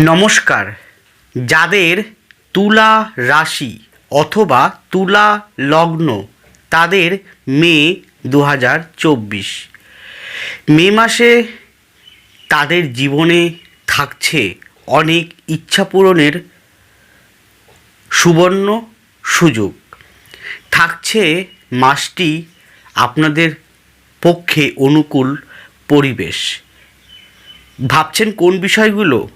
নমস্কার। যাদের তুলা রাশি অথবা তুলা লগ্ন, তাদের মে দু হাজার চব্বিশ। মে মাসে তাদের জীবনে থাকছে অনেক ইচ্ছা পূরণের সুবর্ণ সুযোগ। থাকছে মাসটি আপনাদের পক্ষে অনুকূল পরিবেশ। ভাবছেন কোন বিষয়গুলো?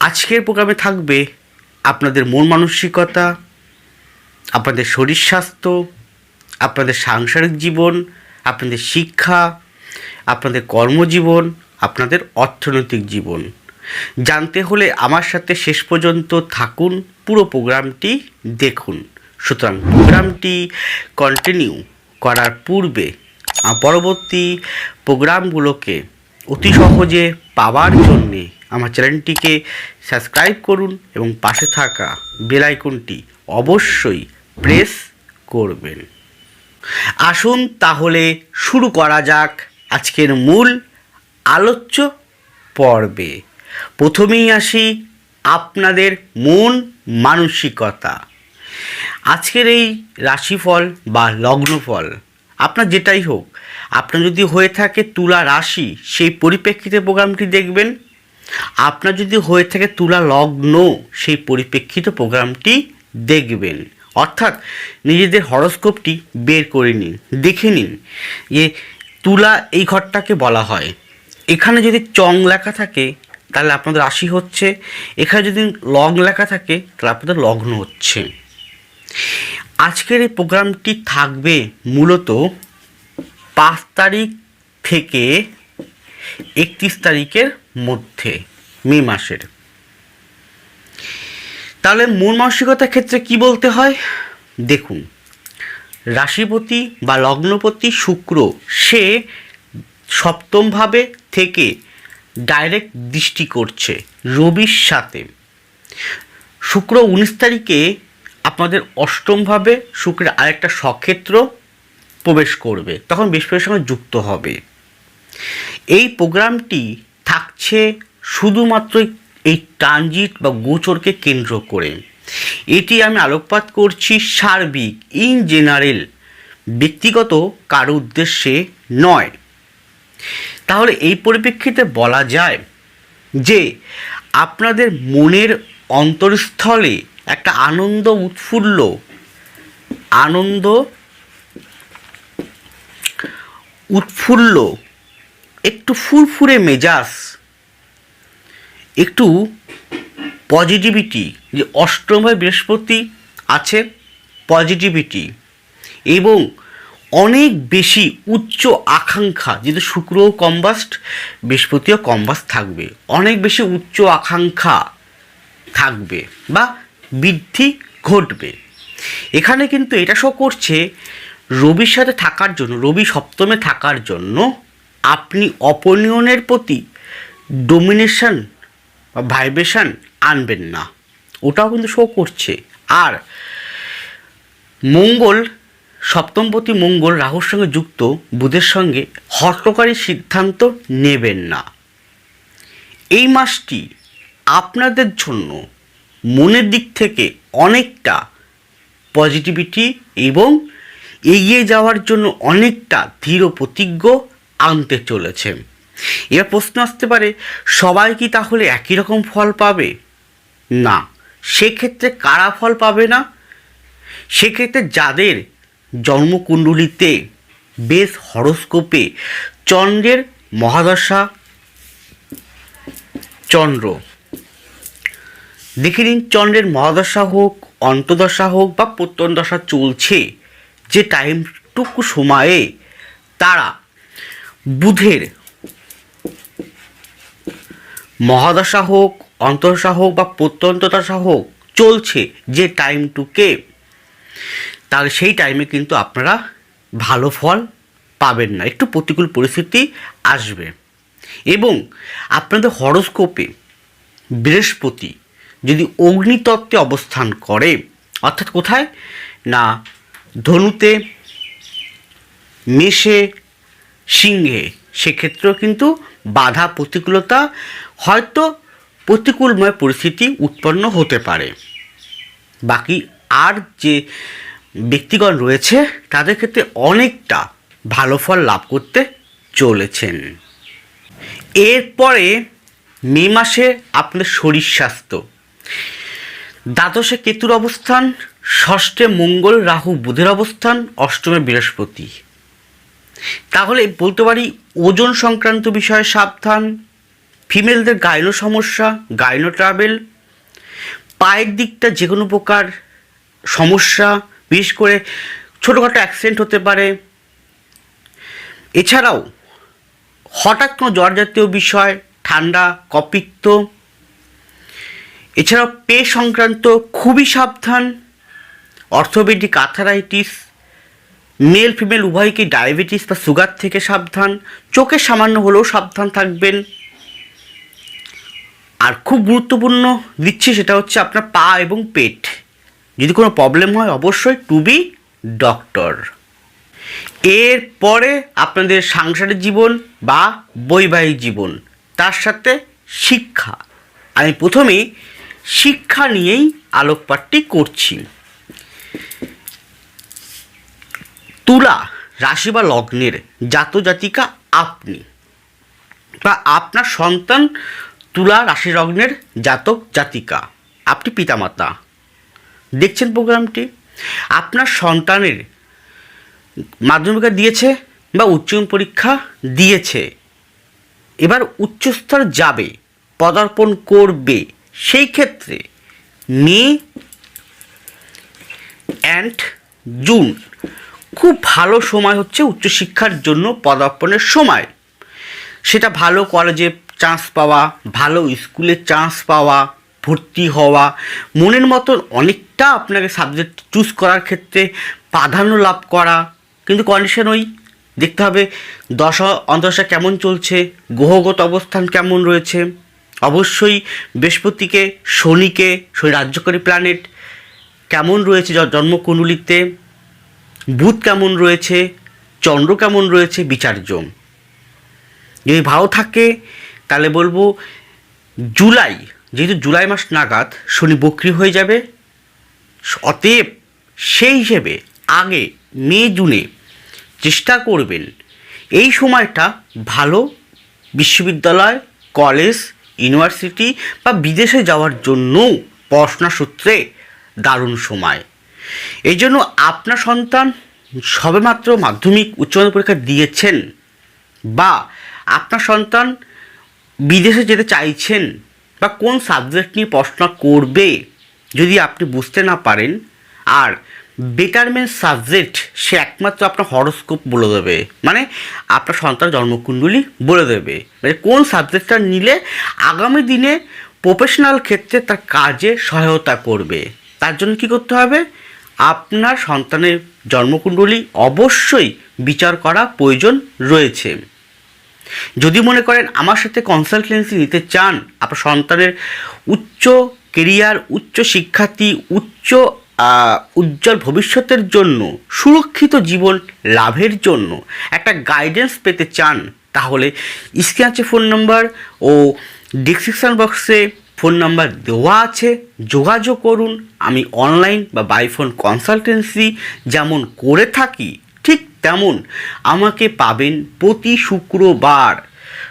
আজকের প্রোগ্রামে থাকবে আপনাদের মন মানসিকতা, আপনাদের শরীর স্বাস্থ্য, আপনাদের সাংসারিক জীবন, আপনাদের শিক্ষা, আপনাদের কর্মজীবন, আপনাদের অর্থনৈতিক জীবন। জানতে হলে আমার সাথে শেষ পর্যন্ত থাকুন, পুরো প্রোগ্রামটি দেখুন। সুতরাং প্রোগ্রামটি কন্টিনিউ করার পূর্বে পরবর্তী প্রোগ্রামগুলোকে অতি সহজে পাওয়ার জন্যে আমার চ্যানেলটিকে সাবস্ক্রাইব করুন এবং পাশে থাকা বেল আইকনটি অবশ্যই প্রেস করবেন। আসুন তাহলে শুরু করা যাক আজকের মূল আলোচ্য পর্বে। প্রথমেই আসি আপনাদের মন মানসিকতা। আজকের এই রাশিফল বা লগ্নফল আপনার যেটাই হোক, আপনার যদি হয়ে থাকে তুলা রাশি, সেই পরিপ্রেক্ষিতে প্রোগ্রামটি দেখবেন। আপনার যদি হয়ে থাকে তুলা লগ্ন, সেই পরিপ্রেক্ষিতে প্রোগ্রামটি দেখবেন। অর্থাৎ নিজেদের হরস্কোপটি বের করে নিন, দেখে নিন যে তুলা এই ঘরটাকে বলা হয়। এখানে যদি চং লেখা থাকে, তাহলে আপনাদের রাশি হচ্ছে। এখানে যদি লগ লেখা থাকে, তাহলে আপনাদের লগ্ন হচ্ছে। আজকের এই প্রোগ্রামটি থাকবে মূলত পাঁচ তারিখ থেকে একত্রিশ তারিখের মধ্যে, মে মাসের। তাহলে মন মানসিকতার ক্ষেত্রে কি বলতে হয়? দেখুন, রাশিপতি বা লগ্নপতি শুক্র, সে সপ্তমভাবে থেকে ডাইরেক্ট দৃষ্টি করছে রবির সাথে। শুক্র উনিশ তারিখে আপনাদের অষ্টমভাবে শুক্রের আরেকটা সক্ষেত্র প্রবেশ করবে, তখন বৃহস্পতির সঙ্গে যুক্ত হবে। এই প্রোগ্রামটি থাকছে শুধুমাত্র এই ট্রানজিট বা গোচরকে কেন্দ্র করে। এটি আমি আলোকপাত করছি সার্বিক, ইন জেনারেল, ব্যক্তিগত, কারও উদ্দেশ্যে নয়। তাহলে এই পরিপ্রেক্ষিতে বলা যায় যে আপনাদের মনের অন্তরস্থলে একটা আনন্দ উৎফুল্ল আনন্দ উৎফুল্ল, একটু ফুরফুরে মেজাজ, একটু পজিটিভিটি যে অষ্টমভাবে বৃহস্পতি আছে পজিটিভিটি এবং অনেক বেশি উচ্চ আকাঙ্ক্ষা, যেহেতু শুক্রও কম্বাস্ট, বৃহস্পতিও কম্বাস্ট থাকবে, অনেক বেশি উচ্চ আকাঙ্ক্ষা থাকবে বা বৃদ্ধি ঘটবে। এখানে কিন্তু এটা শো করছে, রবির সাথে থাকার জন্য, রবি সপ্তমে থাকার জন্য আপনি অপনিয়নের প্রতি ডোমিনেশন বা ভাইব্রেশন আনবেন না। ওটাও কিন্তু শো করছে। আর মঙ্গল, সপ্তমপতি মঙ্গল রাহুর সঙ্গে যুক্ত, বুধের সঙ্গে হটকারী সিদ্ধান্ত নেবেন না। এই মাসটি আপনাদের জন্য মনের দিক থেকে অনেকটা পজিটিভিটি এবং এগিয়ে যাওয়ার জন্য অনেকটা দৃঢ় প্রতিজ্ঞ আনতে চলেছে। এবার প্রশ্ন আসতে পারে, সবাই কি তাহলে একই রকম ফল পাবে? না। সেক্ষেত্রে কারা ফল পাবে না? সেক্ষেত্রে যাদের জন্মকুণ্ডলিতে বেশ হরস্কোপে চন্দ্রের মহাদশা চন্দ্র দেখে নিন চন্দ্রের মহাদশা হোক, অন্তদশা হোক বা প্রত্যন্তদশা চলছে, যে টাইমটুকু সময়ে তারা বুধের মহাদশা হোক অন্তর্দশা হোক বা প্রত্যন্তদশা হোক চলছে যে টাইমটুকে তার সেই টাইমে কিন্তু আপনারা ভালো ফল পাবেন না। একটু প্রতিকূল পরিস্থিতি আসবে। এবং আপনাদের হরস্কোপে বৃহস্পতি যদি অগ্নিতত্ত্বে অবস্থান করে, অর্থাৎ কোথায়? না, ধনুতে, মেষে, সিংহে। সেক্ষেত্রেও কিন্তু বাধা প্রতিকূলতা হয়তো প্রতিকূলময় পরিস্থিতি উৎপন্ন হতে পারে। বাকি আর যে ব্যক্তিগণ রয়েছে, তাদের ক্ষেত্রে অনেকটা ভালো ফল লাভ করতে চলেছেন। এরপরে মে মাসে আপনার শরীর স্বাস্থ্য। দ্বাদশে কেতুর অবস্থান, ষষ্ঠে মঙ্গল, রাহু বুধের অবস্থান, অষ্টমে বৃহস্পতি। তাহলে বলতে পারি, ওজন সংক্রান্ত বিষয়ে সাবধান, ফিমেলদের গাইনো সমস্যা, গাইনো ট্রাভেল, পায়ের দিকটা যে কোনো প্রকার সমস্যা, বিশেষ করে ছোটোখাটো অ্যাক্সিডেন্ট হতে পারে। এছাড়াও হঠাৎ কোনো জ্বর জাতীয় বিষয়, ঠান্ডা, কপিত্ত এছাড়াও পে সংক্রান্ত খুবই সাবধান, অর্থোপেডিক আথারাইটিস মেল ফিমেল উভয়কে ডায়াবেটিস বা সুগার থেকে সাবধান, চোখে সামান্য হলেও সাবধান থাকবেন। আর খুব গুরুত্বপূর্ণ দিচ্ছি সেটা হচ্ছে আপনার পা এবং পেট। যদি কোনো প্রবলেম হয়, অবশ্যই টু বি ডক্টর এরপরে আপনাদের সাংসারিক জীবন বা বৈবাহিক জীবন, তার সাথে শিক্ষা। আমি প্রথমেই শিক্ষা নিয়েই আলোকপাতটি করছি তুলা রাশি বা লগ্নের জাত জাতিকা আপনি বা আপনার সন্তান তুলা রাশি লগ্নের জাতক জাতিকা। আপনি পিতামাতা। দেখছেন প্রোগ্রামটি? আপনার সন্তানের মাধ্যমিকা দিয়েছে বা উচ্চ পরীক্ষা দিয়েছে। এবার উচ্চস্তর যাবে, পদার্পণ করবে। সেই ক্ষেত্রে মে অ্যান্ড জুন খুব ভালো সময় হচ্ছে উচ্চশিক্ষার জন্য পদার্পণের সময়। সেটা ভালো কলেজে চান্স পাওয়া, ভালো স্কুলে চান্স পাওয়া, ভর্তি হওয়া, মনের মতন অনেকটা আপনাকে সাবজেক্ট চুজ করার ক্ষেত্রে প্রাধান্য লাভ করা। কিন্তু কন্ডিশন ওই, দেখতে হবে দশা অন্তশা কেমন চলছে, গ্রহগত অবস্থান কেমন রয়েছে। অবশ্যই বৃহস্পতিকে, শনিকে, শনি রাজ্যকারী প্ল্যানেট কেমন রয়েছে জন্মকুণ্ডলিতে, বুধ কেমন রয়েছে, চন্দ্র কেমন রয়েছে বিচার্য যদি ভালো থাকে, তাহলে বলব জুলাই, যেহেতু জুলাই মাস নাগাদ শনি বক্রি হয়ে যাবে, অতএব সেই হিসেবে আগে মে, জুনে চেষ্টা করবেন। এই সময়টা ভালো বিশ্ববিদ্যালয়, কলেজ ইউনিভার্সিটি বা বিদেশে যাওয়ার জন্য পড়াশোনা সূত্রে দারুণ সময়। এই জন্য আপনার সন্তান সবেমাত্র মাধ্যমিক, উচ্চ মাধ্যমিক পরীক্ষা দিয়েছেন বা আপনার সন্তান বিদেশে যেতে চাইছেন বা কোন সাবজেক্ট নিয়ে পড়াশোনা করবে যদি আপনি বুঝতে না পারেন, আর বেটারমেন্ট সাবজেক্ট সে একমাত্র আপনার হরস্কোপ বলে দেবে। মানে আপনার সন্তান জন্মকুণ্ডলী বলে দেবে। মানে কোন সাবজেক্টটা নিলে আগামী দিনে প্রফেশনাল ক্ষেত্রে তার কাজে সহায়তা করবে। তার জন্য কী করতে হবে? আপনার সন্তানের জন্মকুণ্ডলী অবশ্যই বিচার করা প্রয়োজন রয়েছে। যদি মনে করেন আমার সাথে কনসালটেন্সি নিতে চান, আপনার সন্তানের উচ্চ কেরিয়ার উচ্চ শিক্ষার্থী, উচ্চ উজ্জ্বল ভবিষ্যতের জন্য, সুরক্ষিত জীবন লাভের জন্য একটা গাইডেন্স পেতে চান, তাহলে স্ক্রিন আছে ফোন নাম্বার ও ডিসক্রিপশান বক্সে ফোন নাম্বার দেওয়া আছে। যোগাযোগ করুন, আমি অনলাইন বা বাই ফোন কনসালটেন্সি যেমন করে থাকি, ঠিক তেমন আমাকে পাবেন প্রতি শুক্রবার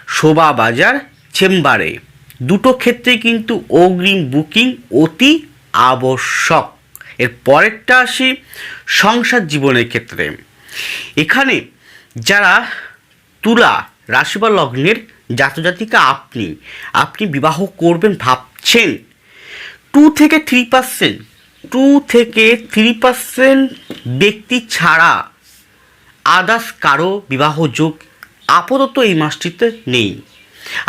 শোভা বাজার চেম্বারে। দুটো ক্ষেত্রে কিন্তু অগ্রিম বুকিং অতি আবশ্যক। এর পরেরটা আসি সংসার জীবনের ক্ষেত্রে। এখানে যারা তুলা রাশি বা লগ্নের জাতজাতিকা আপনি আপনি বিবাহ করবেন ভাবছেন টু থেকে থ্রি পার্সেন্ট টু থেকে থ্রি পার্সেন্ট ব্যক্তি ছাড়া আদার্স কারও বিবাহ যোগ আপাতত এই মাসটিতে নেই।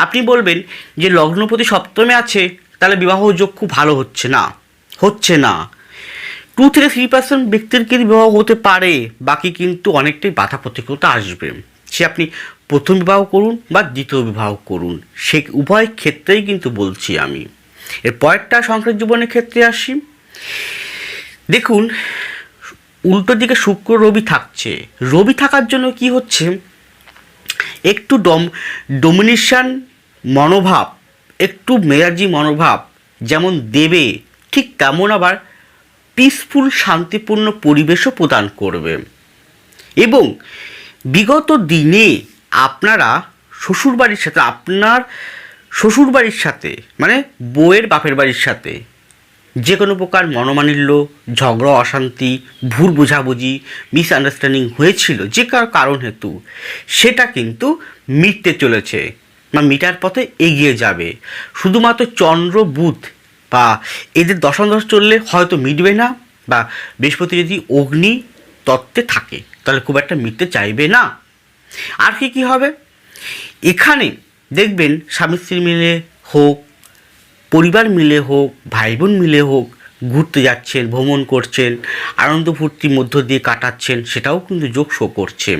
আপনি বলবেন যে লগ্নপতি সপ্তমে আছে, তাহলে বিবাহ যোগ খুব ভালো হচ্ছে না হচ্ছে না। টু থেকে থ্রি পার্সেন্ট ব্যক্তির কিন্তু বিবাহ হতে পারে, বাকি কিন্তু অনেকটাই বাধা প্রতিকূলতা আসবে। সে আপনি প্রথম বিবাহ করুন বা দ্বিতীয় বিবাহ করুন, সে উভয় ক্ষেত্রেই কিন্তু বলছি আমি। এর পরেরটা সংসার জীবনের ক্ষেত্রে আসি। দেখুন, উল্টো দিকে শুক্র রবি থাকছে। রবি থাকার জন্য কি হচ্ছে? একটু ডম ডোমিনেশন মনোভাব, একটু মেজাজি মনোভাব, যেমন দেবে, ঠিক তেমন আবার পিসফুল শান্তিপূর্ণ পরিবেশও প্রদান করবে। এবং বিগত দিনে আপনারা শ্বশুরবাড়ির সাথে, আপনার শ্বশুরবাড়ির সাথে মানে বউয়ের বাপের বাড়ির সাথে যে কোনো প্রকার মনোমানিল্য ঝগড়া, অশান্তি, ভুল বোঝাবুঝি মিসআন্ডারস্ট্যান্ডিং হয়েছিল, যে কার কারণ হেতু, সেটা কিন্তু মিটতে চলেছে বা মিটার পথে এগিয়ে যাবে। শুধুমাত্র চন্দ্র বুধ বা এদের দশাদশ চললে হয়তো মিটবে না বা বৃহস্পতি যদি অগ্নি তত্ত্বে থাকে, তাহলে খুব একটা মিটতে চাইবে না। আর কি কি হবে? এখানে দেখবেন স্বামী স্ত্রী মিলে হোক, পরিবার মিলে হোক ভাই বোন মিলে হোক, ঘুরতে যাচ্ছেন, ভ্রমণ করছেন, আনন্দ ফুর্তির মধ্য দিয়ে কাটাচ্ছেন, সেটাও কিন্তু যোগ শো করছে।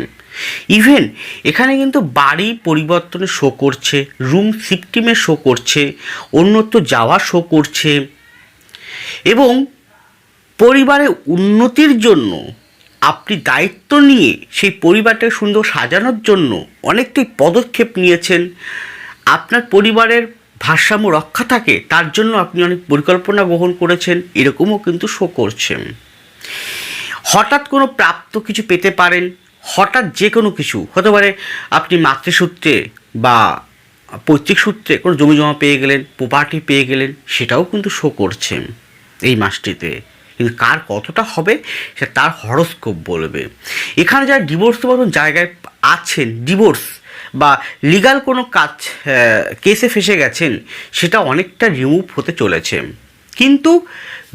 ইভেন এখানে কিন্তু বাড়ি পরিবর্তনে শো করছে রুম শিফটিংয়ে শো করছে, অন্যত্র যাওয়া শো করছে। এবং পরিবারের উন্নতির জন্য, আপনি দায়িত্ব নিয়ে সেই পরিবারটাকে সুন্দর সাজানোর জন্য অনেকটাই পদক্ষেপ নিয়েছেন। আপনার পরিবারের ভারসাম্য রক্ষা থাকে, তার জন্য আপনি অনেক পরিকল্পনা গ্রহণ করেছেন, এরকমও কিন্তু শো করছেন। হঠাৎ কোনো প্রাপ্ত কিছু পেতে পারেন হঠাৎ যে কোনো কিছু, হতে পারে আপনি মাতৃসূত্রে বা পৈতৃক সূত্রে কোনো জমি জমা পেয়ে গেলেন প্রপার্টি পেয়ে গেলেন, সেটাও কিন্তু শো করছেন এই মাসটিতে। কিন্তু কার কতটা হবে, সে তার হরস্কোপ বলবে। এখানে যারা ডিভোর্স মতন জায়গায় আছেন ডিভোর্স বা লিগাল কোনো কাজ কেসে ফেসে গেছেন, সেটা অনেকটা রিমুভ হতে চলেছে। কিন্তু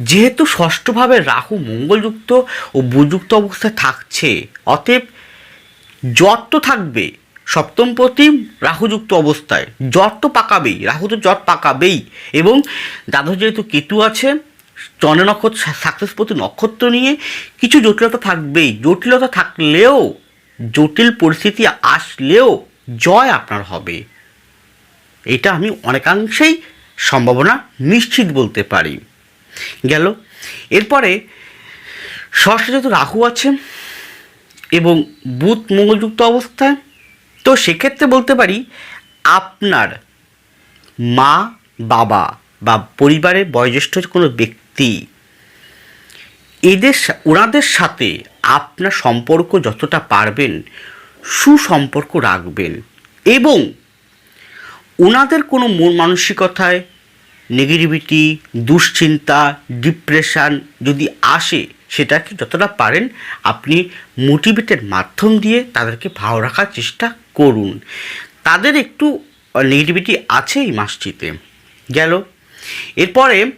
যেহেতু ষষ্ঠভাবে রাহু মঙ্গলযুক্ত ও বুযুক্ত অবস্থায় থাকছে, অতএব জট তো থাকবে। সপ্তম প্রতি রাহুযুক্ত অবস্থায়। জট তো পাকাবেই, রাহু তো জট পাকাবেই। এবং দাদু যেহেতু কেতু আছে, চন্দ্র নক্ষত্র সাকসেসপতি নক্ষত্র নিয়ে কিছু জটিলতা থাকবেই। জটিলতা থাকলেও, জটিল পরিস্থিতি আসলেও জয় আপনার হবে। এটা আমি অনেকাংশেই সম্ভাবনা নিশ্চিত বলতে পারি। গেল। এরপরে, ষষ্ঠ যেহেতু রাহু আছে এবং বুধ মঙ্গলযুক্ত অবস্থায় তো সেক্ষেত্রে বলতে পারি, আপনার মা, বাবা বা পরিবারের বয়োজ্যেষ্ঠ কোনো ব্যক্তি, এদের ওনাদের সাথে আপনার সম্পর্ক যতটা পারবেন, সুসম্পর্ক রাখবেন এবং ওনাদের কোনো মন মানসিকতায় নেগেটিভিটি দুশ্চিন্তা ডিপ্রেশান যদি আসে সেটাকে যতটা পারেন আপনি মোটিভেটের মাধ্যম দিয়ে তাদেরকে ভালো রাখার চেষ্টা করুন। তাদের একটু নেগেটিভিটি আছে এই মাসটিতে। গেল। এরপরে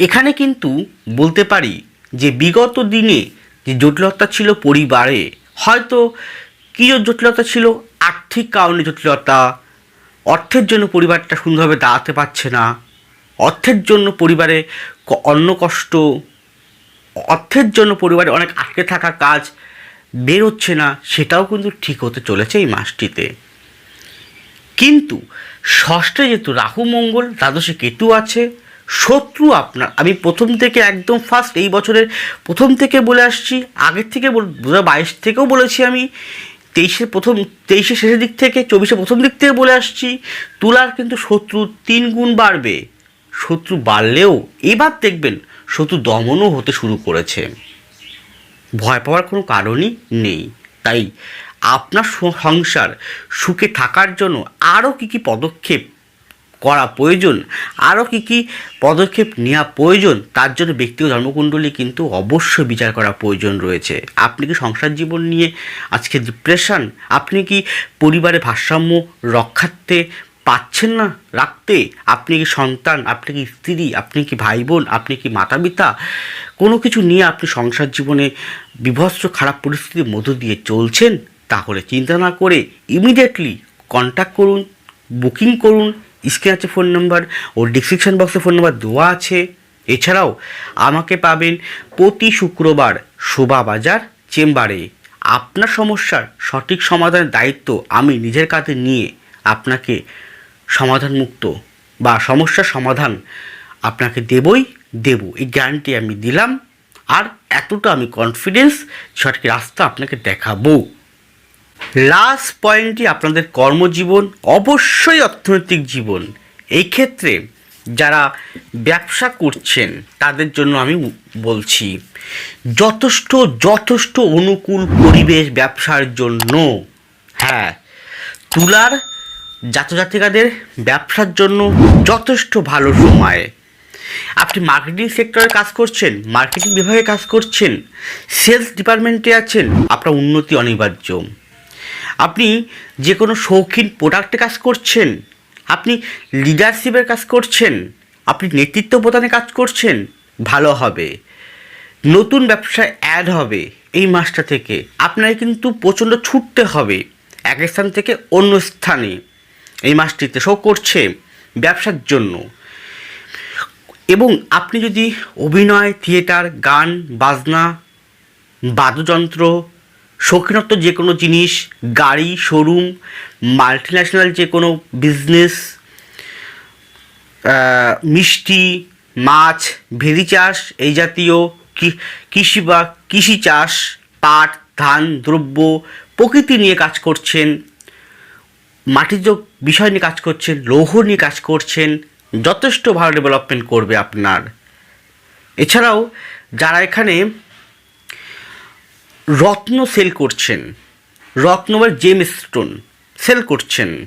এখানে কিন্তু বলতে পারি যে বিগত দিনে যে জটিলতা ছিল পরিবারে, হয়তো কী জটিলতা ছিল, আর্থিক কারণে জটিলতা, অর্থের জন্য পরিবারটা সুন্দরভাবে দাঁড়াতে পারছে না, অর্থের জন্য পরিবারে অন্ন কষ্ট অর্থের জন্য পরিবারে অনেক আটকে থাকা কাজ বেরোচ্ছে না, সেটাও কিন্তু ঠিক হতে চলেছে এই মাসটিতে। কিন্তু ষষ্ঠে যেহেতু রাহু মঙ্গল, দ্বাদশে কেতু আছে, শত্রু আপনার। আমি প্রথম থেকে একদম ফার্স্ট এই বছরের প্রথম থেকে বলে আসছি, আগের থেকে দু হাজার বাইশ থেকেও বলেছি আমি তেইশে প্রথম তেইশে শেষের দিক থেকে চব্বিশে প্রথম দিক থেকে বলে আসছি, তুলার কিন্তু শত্রু তিন গুণ বাড়বে। শত্রু বাড়লেও, এবার দেখবেন শত্রু দমনও হতে শুরু করেছে। ভয় পাওয়ার কোনো কারণই নেই। তাই আপনার সংসার সুখে থাকার জন্য আরও কী কী পদক্ষেপ করা প্রয়োজন, আরও কী কী পদক্ষেপ নেওয়া প্রয়োজন, তার জন্য ব্যক্তিগত জন্মকুণ্ডলী কিন্তু অবশ্যই বিচার করা প্রয়োজন রয়েছে। আপনি কি সংসার জীবন নিয়ে আজকে ডিপ্রেশন আপনি কি পরিবারে ভারসাম্য রক্ষার্থে পাচ্ছেন না রাখতে। আপনি কি সন্তান, আপনি কি স্ত্রী, আপনি কি ভাই বোন আপনি কি মাতা পিতা কোনো কিছু নিয়ে আপনি সংসার জীবনে বিভৎস খারাপ পরিস্থিতির মধ্য দিয়ে চলছেন, তাহলে চিন্তা না করে ইমিডিয়েটলি কন্ট্যাক্ট করুন বুকিং করুন। স্ক্রিনে আছে ফোন নাম্বার ও ডিসক্রিপশন বক্সে ফোন নাম্বার দেওয়া আছে। এছাড়াও আমাকে পাবেন প্রতি শুক্রবার শোভা বাজার চেম্বারে। আপনার সমস্যার সঠিক সমাধানের দায়িত্ব আমি নিজের কাছে নিয়ে আপনাকে সমাধান মুক্ত বা সমস্যার সমাধান আপনাকে দেবই দেব। এই গ্যারান্টি আমি দিলাম। আর এতটা আমি কনফিডেন্স সঠিক রাস্তা আপনাকে দেখাবো। লাস্ট পয়েন্টটি আপনাদের কর্মজীবন, অবশ্যই অর্থনৈতিক জীবন। এই ক্ষেত্রে যারা ব্যবসা করছেন, তাদের জন্য আমি বলছি, যথেষ্ট যথেষ্ট অনুকূল পরিবেশ ব্যবসার জন্য হ্যাঁ তুলার জাতজাতিকাদের ব্যবসার জন্য যথেষ্ট ভালো সময়। আপনি মার্কেটিং সেক্টরে কাজ করছেন মার্কেটিং বিভাগে কাজ করছেন সেলস ডিপার্টমেন্টে আছেন, আপনার উন্নতি অনিবার্য। আপনি যে কোনো শৌখিন প্রোডাক্টে কাজ করছেন, আপনি লিডারশিপের কাজ করছেন, আপনি নেতৃত্ব প্রদানে কাজ করছেন, ভালো হবে। নতুন ব্যবসায় অ্যাড হবে এই মাসটা থেকে। আপনাকে কিন্তু প্রচণ্ড ছুটতে হবে, এক স্থান থেকে অন্য স্থানে। এই মাসটিতে শো করছে ব্যবসার জন্য। এবং আপনি যদি অভিনয়, থিয়েটার, গান, বাজনা, বাদ্যযন্ত্র, শৌখিনত্ব যে কোনো জিনিস, গাড়ি, শোরুম মাল্টিন্যাশনাল যে কোনো বিজনেস মিষ্টি, মাছ ভেরি চাষ, এই জাতীয় কৃষি বা কৃষি চাষ, পাট, ধান, দ্রব্য প্রকৃতি নিয়ে কাজ করছেন মাটির বিষয় নিয়ে কাজ করছেন, লৌহ নিয়ে কাজ করছেন, যথেষ্ট ভালো ডেভেলপমেন্ট করবে আপনার। এছাড়াও যারা এখানে রত্ন সেল করছেন, রত্ন বা জেম স্টোন সেল করছেন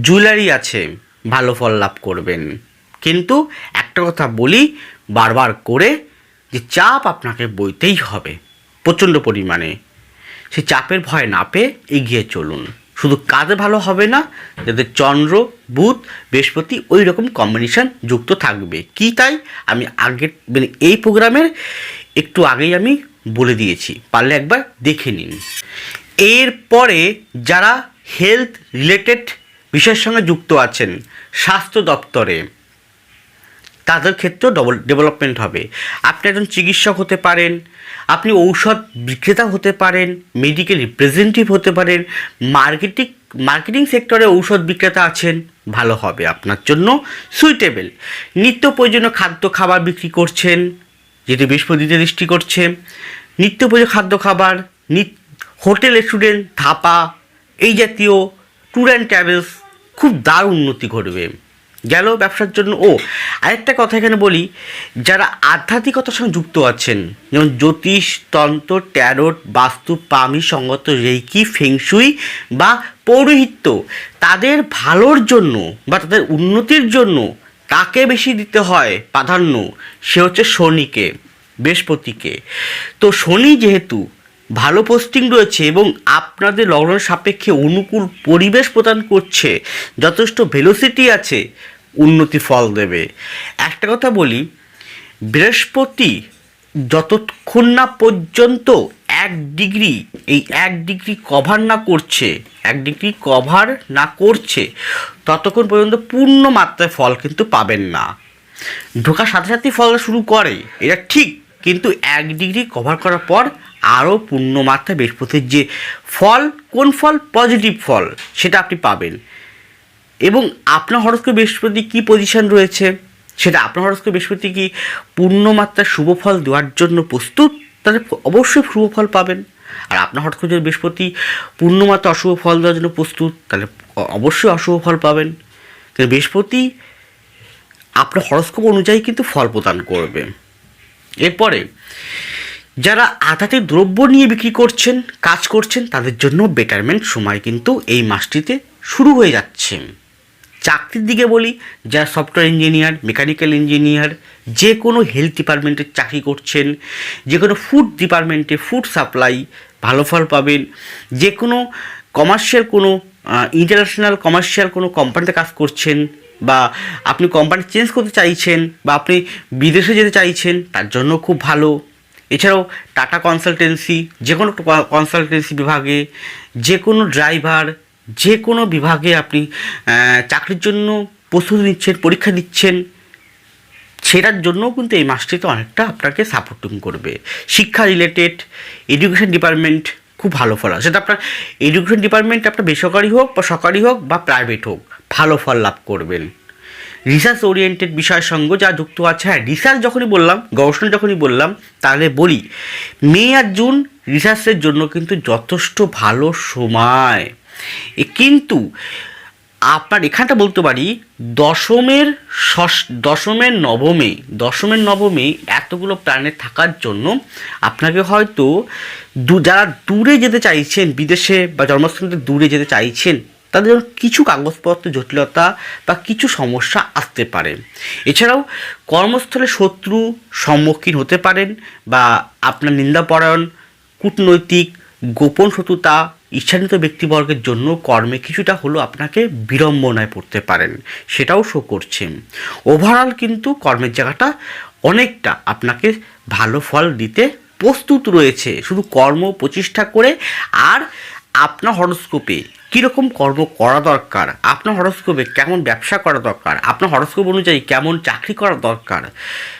জুয়েলারি আছে, ভালো ফল লাভ করবেন। কিন্তু একটা কথা বলি, বারবার করে যে চাপ আপনাকে বইতেই হবে, প্রচণ্ড পরিমাণে। সে চাপের ভয় না পেয়ে এগিয়ে চলুন। শুধু কাজে ভালো হবে না, যাদের চন্দ্র, বুধ, বৃহস্পতি ওই রকম কম্বিনেশান যুক্ত থাকবে। কি তাই? আমি আগের মানে এই প্রোগ্রামের একটু আগেই আমি বলে দিয়েছি। পারলে একবার দেখে নিন। এরপরে যারা হেলথ রিলেটেড বিষয়ের সঙ্গে যুক্ত আছেন, স্বাস্থ্য দপ্তরে তাদের ক্ষেত্রেও ডবল ডেভেলপমেন্ট হবে। আপনি একজন চিকিৎসক হতে পারেন, আপনি ঔষধ বিক্রেতা হতে পারেন মেডিকেল রিপ্রেজেন্টেটিভ হতে পারেন মার্কেটিং মার্কেটিং সেক্টরে ঔষধ বিক্রেতা আছেন, ভালো হবে আপনার জন্য সুইটেবল নিত্য প্রয়োজনীয় খাদ্য খাবার বিক্রি করছেন, যেটি বৃহস্পতিতে দৃষ্টি করছে। নিত্য প্রয়োজনীয় খাদ্য খাবার হোটেল রেস্টুরেন্ট ধাপা, এই জাতীয় ট্যুর অ্যান্ড ট্রাভেলস খুব দারুণ উন্নতি ঘটবে। গেল ব্যবসার জন্য। ও, আরেকটা কথা এখানে বলি, যারা আধ্যাত্মিকতার সঙ্গে যুক্ত আছেন, যেমন জ্যোতিষ, তন্ত্র, ট্যারোট, বাস্তু, পামি, সঙ্গত রেকি ফেংশুই বা পৌরোহিত্য, তাদের ভালোর জন্য বা তাদের উন্নতির জন্য কাকে বেশি দিতে হয় প্রাধান্য? সে হচ্ছে শনিকে, বৃহস্পতিকে। তো শনি যেহেতু ভালো পোস্টিং রয়েছে এবং আপনাদের লগ্ন সাপেক্ষে অনুকূল পরিবেশ প্রদান করছে, যথেষ্ট ভেলোসিটি আছে উন্নতি ফল দেবে। একটা কথা বলি, বৃহস্পতি যতক্ষণ না পর্যন্ত এক ডিগ্রি, এই এক ডিগ্রি কভার না করছে, এক ডিগ্রি কভার না করছে, ততক্ষণ পর্যন্ত পূর্ণ মাত্রায় ফল কিন্তু পাবেন না। ঢোকার সাথে সাথেই ফল শুরু করে, এটা ঠিক, কিন্তু এক ডিগ্রি কভার করার পর আরও পূর্ণ মাত্রায় বৃহস্পতির যে ফল, কোন ফল? পজিটিভ ফল, সেটা আপনি পাবেন। এবং আপনার হরস্কোপ বৃহস্পতি কী পজিশন রয়েছে? সেটা আপনার হরস্কোপ বৃহস্পতি কি পূর্ণমাত্রা শুভ ফল দেওয়ার জন্য প্রস্তুত? তাহলে অবশ্যই শুভ ফল পাবেন। আর আপনার হরস্কোপ যদি বৃহস্পতি পূর্ণমাত্রা অশুভ ফল দেওয়ার জন্য প্রস্তুত, তাহলে অবশ্যই অশুভ ফল পাবেন। কিন্তু বৃহস্পতি আপনার হরস্কোপ অনুযায়ী কিন্তু ফল প্রদান করবে। এরপরে, যারা আধাতে দ্রব্য নিয়ে বিক্রি করছেন, কাজ করছেন, তাদের জন্য বেটারমেন্ট সময় কিন্তু এই মাসটিতে শুরু হয়ে যাচ্ছে। চাকরির দিকে বলি, যারা সফটওয়্যার ইঞ্জিনিয়ার মেকানিক্যাল ইঞ্জিনিয়ার যে কোনো হেলথ ডিপার্টমেন্টে চাকরি করছেন, যে কোনো ফুড ডিপার্টমেন্টে ফুড সাপ্লাই ভালো ফল পাবেন, যে কোনো কমার্শিয়াল কোনো ইন্টারন্যাশনাল কমার্শিয়াল কোনো কোম্পানিতে কাজ করছেন বা আপনি কোম্পানি চেঞ্জ করতে চাইছেন বা আপনি বিদেশে যেতে চাইছেন, তার জন্য খুব ভালো। এছাড়াও টাটা কনসালটেন্সি যে কোনো কনসালটেন্সি বিভাগে, যে কোনো ড্রাইভার যে কোনো বিভাগে আপনি চাকরির জন্য প্রস্তুতি নিচ্ছেন, পরীক্ষা দিচ্ছেন, সেটার জন্যও কিন্তু এই মাসটিতে অনেকটা আপনাকে সাপোর্টিং করবে। শিক্ষা রিলেটেড এডুকেশন ডিপার্টমেন্ট খুব ভালো ফল সেটা আপনার এডুকেশন ডিপার্টমেন্ট আপনার বেসরকারি হোক বা সরকারি হোক বা প্রাইভেট হোক, ভালো ফল লাভ করবেন। রিসার্চ ওরিয়েন্টেড বিষয়ের সঙ্গে যা যুক্ত আছে। হ্যাঁ রিসার্চ যখনই বললাম, গবেষণা যখনই বললাম, তাহলে বলি, মে আর জুন রিসার্চের জন্য কিন্তু যথেষ্ট ভালো সময়। কিন্তু আপনার এখানটা বলতে পারি, দশমের ষষ্ঠ দশমের নবমে দশমের নবমে এতগুলো প্ল্যানেট থাকার জন্য আপনাকে হয়তো দু, যারা দূরে যেতে চাইছেন, বিদেশে বা জন্মস্থান থেকে দূরে যেতে চাইছেন, তাদের জন্য কিছু কাগজপত্র জটিলতা বা কিছু সমস্যা আসতে পারে। এছাড়াও কর্মস্থলে শত্রু সম্মুখীন হতে পারেন বা আপনার নিন্দাপরায়ণ, কূটনৈতিক, গোপন শত্রুতা ইচ্ছান্বিত ব্যক্তিবর্গের জন্য কর্মে কিছুটা হলেও আপনাকে বিড়ম্বনায় পড়তে পারেন, সেটাও শো করছে। ওভারঅল কিন্তু কর্মের জায়গাটা অনেকটা আপনাকে ভালো ফল দিতে প্রস্তুত রয়েছে। শুধু কর্ম প্রচেষ্টা করে আর আপনার হরস্কোপে কীরকম কর্ম করা দরকার? আপনার হরস্কোপে কেমন ব্যবসা করা দরকার? আপনার হরস্কোপ অনুযায়ী কেমন চাকরি করা দরকার?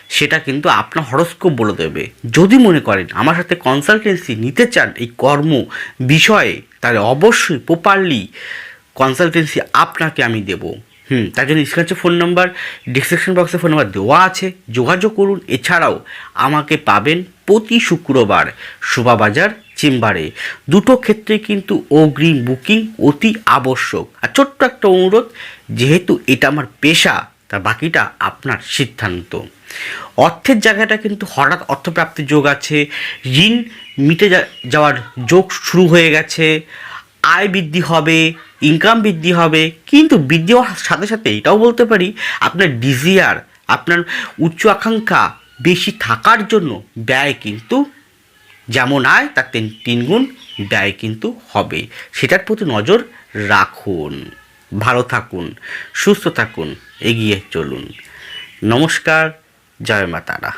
সেটা কিন্তু আপনার হরস্কোপ বলে দেবে। যদি মনে করেন আমার সাথে কনসালটেন্সি নিতে চান এই কর্ম বিষয়ে, তাহলে অবশ্যই প্রপারলি কনসালটেন্সি আপনাকে আমি দেবো। হুম, তার জন্য স্ক্রিনে phone number description box phone number দেওয়া আছে, যোগাযোগ করুন। এছাড়াও আমাকে পাবেন প্রতি শুক্রবার শোভাবাজার চেম্বারে। দুটো ক্ষেত্রে কিন্তু অগ্রিম বুকিং অতি আবশ্যক। আর ছোট্ট একটা অনুরোধ, যেহেতু এটা আমার পেশা তা বাকিটা আপনার সিদ্ধান্ত। অর্থের জায়গাটা কিন্তু হঠাৎ অর্থপ্রাপ্তির যোগ আছে, ঋণ মিটে যাওয়ার যোগ শুরু হয়ে গেছে, আয় বৃদ্ধি হবে ইনকাম বৃদ্ধি হবে, কিন্তু বৃদ্ধি হওয়ার সাথে সাথে এটাও বলতে পারি, আপনার ডিজিয়ার আপনার উচ্চ আকাঙ্ক্ষা বেশি থাকার জন্য ব্যয় কিন্তু যেমন আয়, তার তিন তিনগুণ ব্যয় কিন্তু হবে। সেটার প্রতি নজর রাখুন, ভালো থাকুন, সুস্থ থাকুন, এগিয়ে চলুন। নমস্কার, জয় মা তারা।